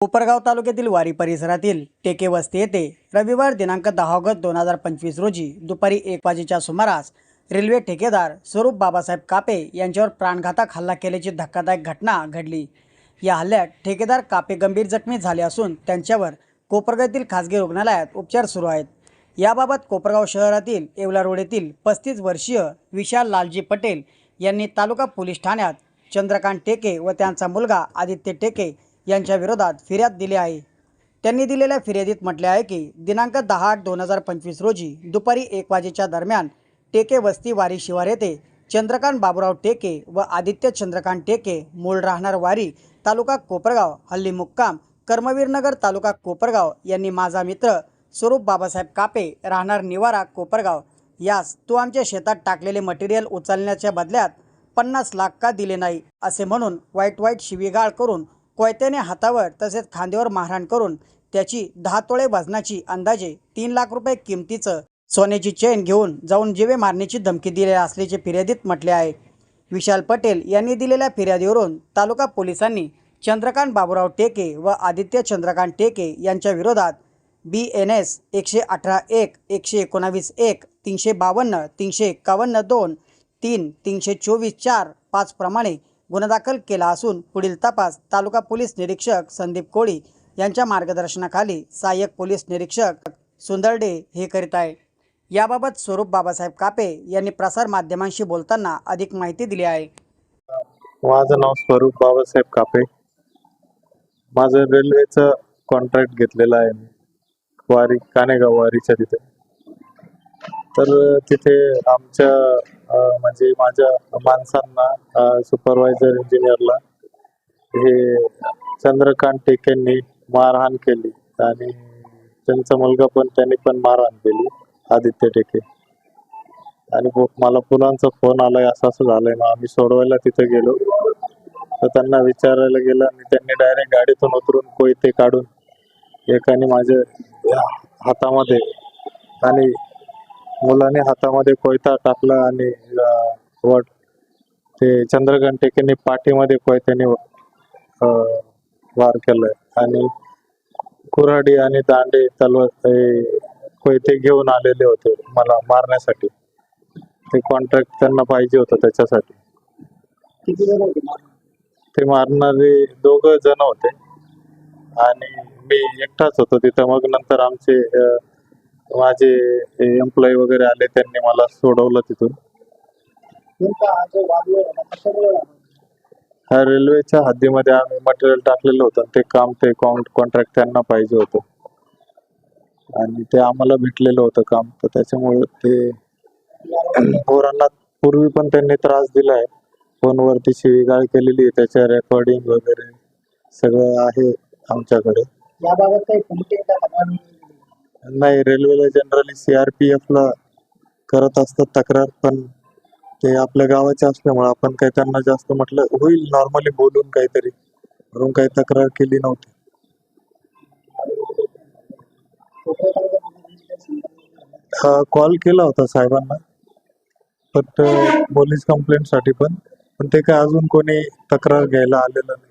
कोपरगाव तालुक्यातील वारी परिसरातील टेके वस्ती येथे रविवार दिनांक दहा ऑगस्ट दोन हजार पंचवीस रोजी दुपारी एक वाजेच्या सुमारास रेल्वे ठेकेदार स्वरूप बाबासाहेब कापे यांच्यावर प्राणघातक हल्ला केल्याची धक्कादायक घटना घडली. या हल्ल्यात ठेकेदार कापे गंभीर जखमी झाले असून त्यांच्यावर कोपरगाव खासगी रुग्णालयात उपचार सुरू आहेत. याबाबत कोपरगाव शहरातील येवला रोड येथील पस्तीस वर्षीय विशाल लालजी पटेल यांनी तालुका पोलीस ठाण्यात चंद्रकांत टेके व त्यांचा मुलगा आदित्य टेके यांच्या विरोधात फिर्याद दिली आहे. त्यांनी दिलेल्या फिर्यादीत म्हटले आहे की दिनांक दहा आठ दोन हजार पंचवीस रोजी दुपारी एक वाजेच्या दरम्यान टेके वस्ती वारी शिवार येथे चंद्रकांत बाबुराव टेके व आदित्य चंद्रकांत टेके मूळ राहणार वारी तालुका कोपरगाव हल्ली मुक्काम कर्मवीरनगर तालुका कोपरगाव यांनी माझा मित्र स्वरूप बाबासाहेब कापे राहणार निवारा कोपरगाव. यास तू आमच्या शेतात टाकलेले मटेरियल उचलण्याच्या बदल्यात पन्नास लाख का दिले नाही असे म्हणून वाईट वाईट शिवीगाळ करून कोयत्याने हातावर तसेच खांद्यावर मारहाण करून त्याची दहा तोळे वजनाची अंदाजे तीन लाख रुपये किमतीचं सोन्याची चेन घेऊन जाऊन जीवे मारण्याची धमकी दिलेली असल्याचे फिर्यादीत म्हटले आहे. विशाल पटेल यांनी दिलेल्या फिर्यादीवरून तालुका पोलिसांनी चंद्रकांत बाबुराव टेके व आदित्य चंद्रकांत टेके यांच्या विरोधात बी एन एस एकशे अठरा एक एकशे एकोणावीस एक तीनशे बावन्न तीनशे एक्कावन्न दोन तीन तीनशे चोवीस चार पाचप्रमाणे गुन्हा दाखल केला असून पुढील तपास तालुका पोलीस निरीक्षक संदीप कोळी यांच्या मार्गदर्शनाखाली सहाय्यक पोलीस निरीक्षक सुंदरडे हे करीत आहे याबाबत स्वरूप बाबासाहेब कापे यांनी प्रसार माध्यमांशी बोलताना अधिक माहिती दिली आहे. माझं नाव स्वरूप बाबासाहेब कापे. माझं रेल्वेचं कॉन्ट्रॅक्ट घेतलेलं आहे वारी कानेगाव वारीच्या तिथे. तर तिथे आमच्या म्हणजे माझ्या माणसांना सुपरवायझर इंजिनियरला हे चंद्रकांत टेकेंनी मारहाण केली आणि त्यांचा मुलगा पण त्यांनी पण मारहाण केली आदित्य टेके. आणि मला पुलांचा फोन आलाय असं असं झालंय. मग आम्ही सोडवायला तिथे गेलो. तर त्यांना विचारायला गेलं आणि त्यांनी डायरेक्ट गाडीतून उतरून कोयते काढून एकाने माझ्या हातामध्ये आणि मुलाने हातामध्ये कोयता टाकला आणि वर ते चंद्रकांत टेकेने पाठीमध्ये कोयत्याने वार केलाय. आणि कुऱ्हाडी आणि दांडे तलवार हे कोयते घेऊन आलेले होते मला मारण्यासाठी. ते कॉन्ट्रॅक्ट त्यांना पाहिजे होतं त्याच्यासाठी. ते मारणारे दोघ जण होते. आणि मी एकटाच होतो तिथं. मग नंतर आमचे माझे एम्प्लॉई वगैरे आले त्यांनी मला सोडवलं तिथून. ह्या रेल्वेच्या हद्दीमध्ये आम्ही मटेरियल टाकलेलं होतं. ते काम ते कॉन्ट्रॅक्ट त्यांना पाहिजे होतं. आणि ते आम्हाला भेटलेलं होतं काम. तर त्याच्यामुळे ते पोरांना पूर्वी पण त्यांनी त्रास दिलाय फोनवरती शिवीगाळ केलेली आहे. त्याच्या रेकॉर्डिंग वगैरे सगळं आहे आमच्याकडे. याबाबत काही नाही रेल्वेला जनरली सीआरपीएफ ला करत असतात तक्रार पण ते आपल्या गावाचे असल्यामुळे आपण काही त्यांना जास्त म्हटलं होईल नॉर्मली बोलून काहीतरी. म्हणून काही तक्रार केली नव्हती. कॉल केला होता साहेबांना पण पोलीस कंप्लेंटसाठी पण. पण ते काय अजून कोणी तक्रार घ्यायला आलेलं नाही.